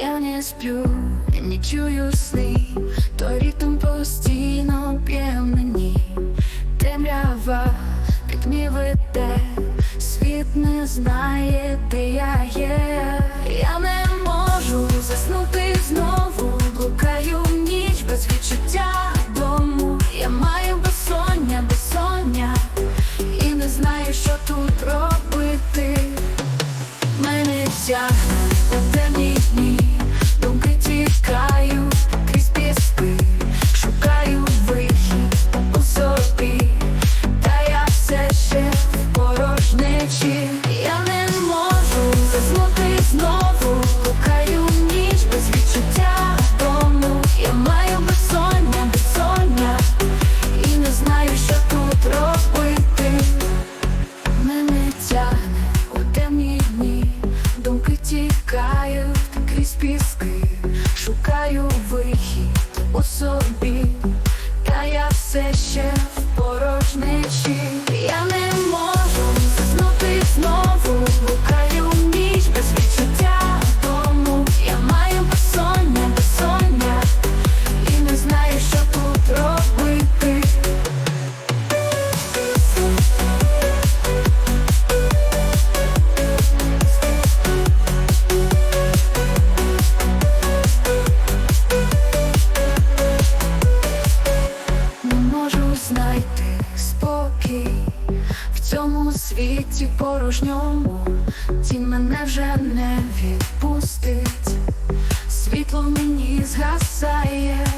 я не сплю, не чую сни, то ритм постійно б'є мені, темрява під мій веде, світ не знає, де я є. Peace. спокій в цьому світі порожньому, тінь мене вже не відпустить, світло мені згасає.